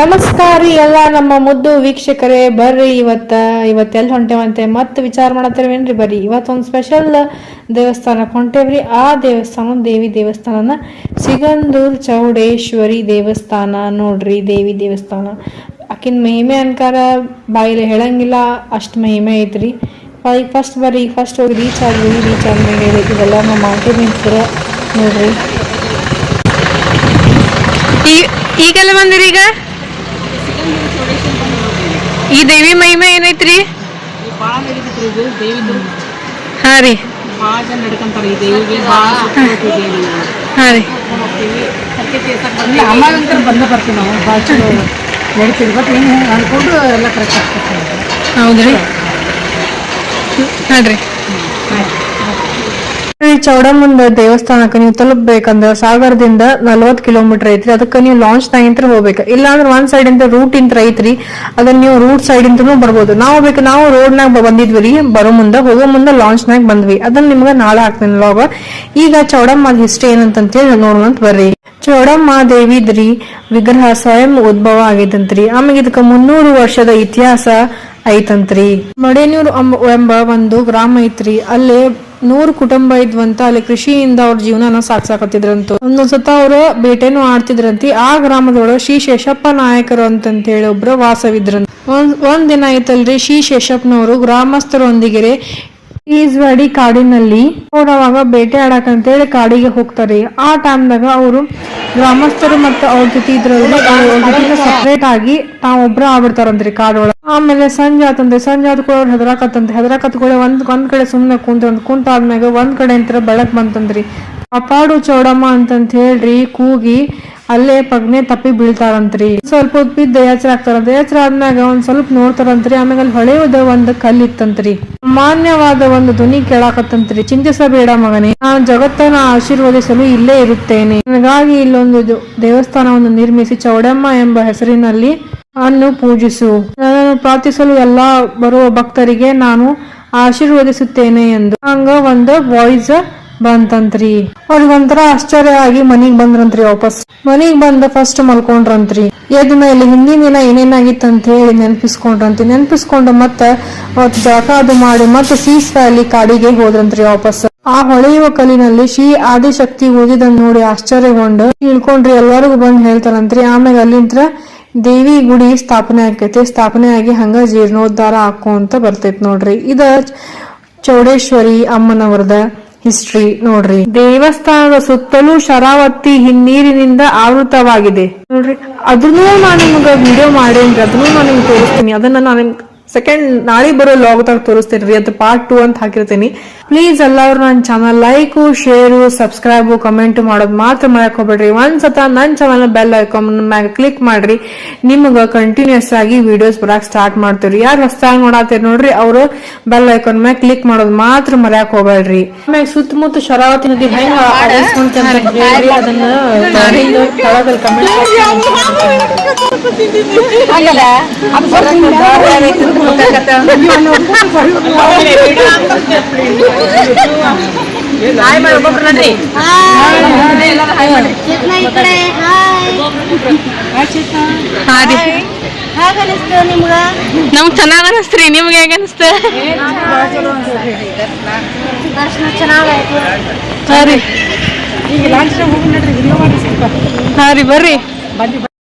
ನಮಸ್ಕಾರ ಎಲ್ಲ ನಮ್ಮ ಮುದ್ದು ವೀಕ್ಷಕರೇ, ಬರ್ರಿ ಇವತ್ತ ಇವತ್ತೆಲ್ಲ ಹೊಂಟೇವಂತೆ. ಮತ್ತೆ ವಿಚಾರ ಮಾಡತ್ತೇವೇನ್ರಿ ಬರ್ರಿ, ಇವತ್ತೊಂದು ಸ್ಪೆಷಲ್ ದೇವಸ್ಥಾನಕ್ಕೆ ಹೊಂಟೇವ್ರಿ ಆ ದೇವಸ್ಥಾನ ದೇವಿ ದೇವಸ್ಥಾನನ ಸಿಗಂದೂರ್ ಚೌಡೇಶ್ವರಿ ದೇವಸ್ಥಾನ ನೋಡ್ರಿ, ದೇವಿ ದೇವಸ್ಥಾನ. ಆಕಿನ ಮಹಿಮೆ ಅನ್ಕಾರ ಬಾಯಿಲೆ ಹೇಳಂಗಿಲ್ಲ, ಅಷ್ಟು ಮಹಿಮೆ ಐತ್ರಿ. ಫಸ್ಟ್ ಬರ್ರಿ ಫಸ್ಟ್ ಹೋಗಿ ರೀಚ್ ಆದ್ವಿ ರೀಚ್ ಆದ್ಮೇಲೆ ಹೇಳಿ. ಇದೆಲ್ಲ ನಮ್ಮ ಮಾಟಿ ನಿಂತರ ನೋಡ್ರಿ. ಈಗೆಲ್ಲ ಬಂದಿರಿ ಈಗ? ಈ ದೇವಿ ಮಹಿಮೆ ಏನೈತ್ರಿ? ಭಾಳ ನಡೀತೈತ್ರಿ ಇದು ದೇವಿದು ಹಾ ರೀ. ಭಾಳ ಜನ ನಡ್ಕೊಂತಾರೆ ಈ ದೇವಿಗೆ ಭಾಳ ದೇವಿ ಹಾ ರೀ. ಹೋಗ್ತೀವಿ ಅದಕ್ಕೆ ತೀರ್ಸಕ್ಕೆ ಅಮ್ಮಗಂತರ ಬಂದ ಬರ್ತೀವಿ ನಾವು ಭಾಳ ಚಲೋ ನಡೀತೀವಿ ಬಟ್ ಏನು ಅನ್ಕೊಂಡು ಎಲ್ಲ ಕರೆಕ್ಟ್ ಆಗ್ತದೆ ಹೌದ್ರಿ. ನೋಡ್ರಿ ಈ ಚೌಡಮ್ಮನ ದೇವಸ್ಥಾನಕ್ಕೆ ನೀವು ತಲುಪಬೇಕಂದ್ರ ಸಾಗರದಿಂದ ನಲ್ವತ್ ಕಿಲೋಮೀಟರ್ ಐತ್ರಿ. ಅದಕ್ಕೆ ನೀವು ಲಾಂಚ್ ನಾಗಿಂತ್ರ ಹೋಗ್ಬೇಕು. ಇಲ್ಲಾಂದ್ರೆ ಒಂದ್ ಸೈಡ್ ಇಂದ ರೂಟ್ ಇಂತ್ರ ಐತ್ರಿ. ಅದನ್ನ ನೀವು ರೂಟ್ ಸೈಡ್ ಇಂತ್ರನೂ ಬರ್ಬೋದು. ನಾವು ಬೇಕು ನಾವು ರೋಡ್ ನಾಗ ಬಂದಿದ್ವಿ ರೀ, ಬರೋ ಮುಂದೆ. ಹೋಗೋ ಮುಂದೆ ಲಾಂಚ್ ನಾಗ ಬಂದ್ವಿ. ಅದನ್ನ ನಿಮ್ಗೆ ನಾಳೆ ಹಾಕ್ತೀನಿ ಲಾಗ. ಈಗ ಚೌಡಮ್ಮ ಹಿಸ್ಟ್ರಿ ಏನಂತಂತೇಳಿ ನೋಡೋಣ ಬರ್ರಿ. ಚೌಡಮ್ಮ ದೇವಿದ್ರಿ, ವಿಗ್ರಹ ಸ್ವಯಂ ಉದ್ಭವ ಆಗಿದಂತ್ರಿ ಆಮೇಲೆ ಇದಕ್ಕ ಮುನ್ನೂರು ವರ್ಷದ ಇತಿಹಾಸ ಐತಂತ್ರಿ. ಮಡೇನೂರು ಎಂಬ ಒಂದು ಗ್ರಾಮ ಐತ್ರಿ. ಅಲ್ಲಿ ನೂರು ಕುಟುಂಬ ಇದ್ವಂತ ಅಲ್ಲಿ ಕೃಷಿಯಿಂದ ಅವ್ರ ಜೀವನನ ಸಾಕ್ಸಾಕತ್ತಿದ್ರಂತ ಒಂದೊಂದ್ಸತ ಅವ್ರ ಬೇಟೆನು ಆಡ್ತಿದ್ರಂತಿ. ಆ ಗ್ರಾಮದೊಳಗ ಶ್ರೀ ಶೇಷಪ್ಪ ನಾಯಕರು ಅಂತಂತ ಹೇಳಿ ಒಬ್ರ ವಾಸವಿದ್ರಂತ. ಒಂದ್ ಒಂದ್ ದಿನ ಐತಲ್ರಿ ಶ್ರೀ ಶೇಷಪ್ಪನವರು ಗ್ರಾಮಸ್ಥರೊಂದಿಗೆ ಈಸ್ವಾಡಿ ಕಾಡಿನಲ್ಲಿ ಅವಾಗ ಅಂತ ಹೇಳಿ ಕಾಡಿಗೆ ಹೋಗ್ತಾರೆ. ಆ ಟೈಮ್ದಾಗ ಅವರು ಗ್ರಾಮಸ್ಥರು ಮತ್ತು ಅವ್ರ ಜೊತೆ ಜೊತೆ ಸಪ್ರೇಟ್ ಆಗಿ ತಾವೊಬ್ರ ಆಗ್ಬಿಡ್ತಾರಂತ್ರಿ ಕಾಡೊಳಗ. ಆಮೇಲೆ ಸಂಜೆ ಆತಂದ್ರೆ ಸಂಜೆ ಆದ್ಕೊಳ್ಳೋರು ಹೆದರಾಕತ್ತಂತೆ. ಹೆದರಾಕತ್ಕೊಳ್ಳೆ ಒಂದ್ ಒಂದ್ ಕಡೆ ಸುಮ್ನೆ ಕುಂತ ಕುಂತ ಆದ್ಮ್ಯಾಗ ಒಂದ್ ಕಡೆ ಅಂತ ಬೆಳಕ್ ಬಂತಂದ್ರಿ ಅಪಾಡು ಚೌಡಮ್ಮ ಅಂತಂತ ಹೇಳ್ರಿ ಕೂಗಿ ಅಲ್ಲೇ ಪಗ್ನೆ ತಪ್ಪಿ ಬೀಳ್ತಾರಂತ್ರಿ. ಸ್ವಲ್ಪ ಬಿದ್ದ ಎಚ್ಚರ ಆಗ್ತಾರಂತ. ಎಚ್ಚರ ಆದ್ಮ್ಯಾಗ ಒಂದ್ ಸ್ವಲ್ಪ ನೋಡ್ತಾರಂತ್ರಿ. ಆಮೇಲೆ ಅಲ್ಲಿ ಹೊಳೆಯೋದ ಒಂದ್ ಕಲ್ಲ್ ಇತ್ತಂತ್ರಿ ಮಾನ್ಯವಾದ ಒಂದು ಧ್ವನಿ ಕೇಳಾಕತ್ತಂತ್ರಿ. ಚಿಂತಿಸಬೇಡ ಮಗನೇ. ನಾನು ಜಗತ್ತನ್ನ ಆಶೀರ್ವದಿಸಲು ಇಲ್ಲೇ ಇರುತ್ತೇನೆ. ನನಗಾಗಿ ಇಲ್ಲೊಂದು ದೇವಸ್ಥಾನವನ್ನು ನಿರ್ಮಿಸಿ ಚೌಡಮ್ಮ ಎಂಬ ಹೆಸರಿನಲ್ಲಿ ಅನ್ನು ಪೂಜಿಸು. ನನ್ನನ್ನು ಪ್ರಾರ್ಥಿಸಲು ಎಲ್ಲಾ ಬರುವ ಭಕ್ತರಿಗೆ ನಾನು ಆಶೀರ್ವದಿಸುತ್ತೇನೆ ಎಂದು. ಹಂಗ ಒಂದು ವಾಯ್ಸ್ ಬಂತಂತ್ರಿ. ಅವ್ರಿಗೊಂಥರ ಆಶ್ಚರ್ಯ ಆಗಿ ಮನಿಗ್ ಬಂದ್ರಂತ್ರಿ ವಾಪಸ್. ಮನಿಗ್ ಬಂದ ಫಸ್ಟ್ ಮಲ್ಕೊಂಡ್ರಂತ್ರಿ. ಎದ್ ಮೇಲೆ ಹಿಂದಿನ ದಿನ ಅಂತ ಹೇಳಿ ನೆನಪಿಸ್ಕೊಂಡ್ರಂತಿ ನೆನಪಿಸ್ಕೊಂಡ ಮತ್ತ ಅವತ್ತು ಜಳಕ ಅದು ಮಾಡಿ ಮತ್ತೆ ಸೀಸ್ ವ್ಯಾಲಿ ಕಾಡಿಗೆ ಹೋದ್ರಂತ್ರಿ ವಾಪಸ್. ಆ ಹೊಳೆಯುವ ಕಲ್ಲಿನಲ್ಲಿ ಶ್ರೀ ಆದಿಶಕ್ತಿ ಓದಿದನ್ ನೋಡಿ ಆಶ್ಚರ್ಯಗೊಂಡು ಇಳ್ಕೊಂಡ್ರಿ ಎಲ್ಲರಿಗೂ ಬಂದ್ ಹೇಳ್ತಾರಂತ್ರಿ. ಆಮೇಲೆ ಅಲ್ಲಿಂತ್ರ ದೇವಿ ಗುಡಿ ಸ್ಥಾಪನೆ ಆಕೈತಿ. ಸ್ಥಾಪನೆ ಆಗಿ ಹಂಗ ಜೀರ್ಣೋದ್ಧಾರ ಆಕೋಂತ ಬರ್ತೈತಿ ನೋಡ್ರಿ. ಇದ ಚೌಡೇಶ್ವರಿ ಅಮ್ಮನವರದ ಹಿಸ್ಟ್ರಿ ನೋಡ್ರಿ. ದೇವಸ್ಥಾನದ ಸುತ್ತಲೂ ಶರಾವತಿ ಹಿನ್ನೀರಿನಿಂದ ಆವೃತವಾಗಿದೆ. ನೋಡ್ರಿ ಅದನ್ನೂ ನಾನು ನಿಮ್ಗೆ ವಿಡಿಯೋ ಮಾಡೇನ್ರಿ ಅದನ್ನೂ ನಾನು ನಿಮ್ಗೆ ತೋರಿಸ್ತೀನಿ. ಅದನ್ನ ನಾನು ಸೆಕೆಂಡ್ ನಾಳೆ ಬರೋ ಲಾಗ್ದಾಗ ತೋರಿಸ್ತೇನೆ ರೀ ಅದು ಪಾರ್ಟ್ ಟೂ ಅಂತ ಹಾಕಿರ್ತೀನಿ ಪ್ಲೀಸ್ ಎಲ್ಲರೂ ನನ್ನ channel like share subscribe comment ಮಾಡೋದು ಮಾತ್ರ ಮಾಡಕ್ ಹೋಗ್ಬೇಡ್ರಿ ಒಂದ್ಸತ ನನ್ನ ಚಾನಲ್ ಬೆಲ್ ಐಕಾನ್ ಮ್ಯಾಗ ಕ್ಲಿಕ್ ಮಾಡ್ರಿ ನಿಮ್ಗ ಕಂಟಿನ್ಯೂಸ್ ಆಗಿ ವಿಡಿಯೋಸ್ ಬರಕ್ ಸ್ಟಾರ್ಟ್ ಮಾಡ್ತೇವ್ರಿ ಯಾರು ಹೊಸದಾಗಿ ನೋಡಾತೀರಿ ನೋಡ್ರಿ ಅವರು ಬೆಲ್ ಐಕಾನ್ ಮ್ಯಾಗ ಕ್ಲಿಕ್ ಮಾಡೋದು ಮಾತ್ರ ಮರ್ಯಾಕ್ ಹೋಗ್ಬೇಡ್ರಿ ಆಮೇಲೆ ಸುತ್ತಮುತ್ತ ಶರಾವತಿ ನದಿ ಹೆಂಗ ಅದನ್ನ ನಿಮ್ಗ? ನಮ್ಗ್ ಚೆನ್ನಾಗ್ ಅನಸ್ತ್ರಿ ನಿಮ್ಗೆ ಹೆಂಗ ಅನಿಸ್ತ ದರ್ಶನ ಚೆನ್ನಾಗಾಯ್ತು. ಹಾ ರೀ. ಈಗ ಲಾಂಚ್ ಹೋಗಿ ನೋಡ್ರಿ. ವಿಡಿಯೋ ಮಾಡಿ ಸ್ವಲ್ಪ. ಹಾ ರೀ ಬರ್ರಿ. ಬಂದು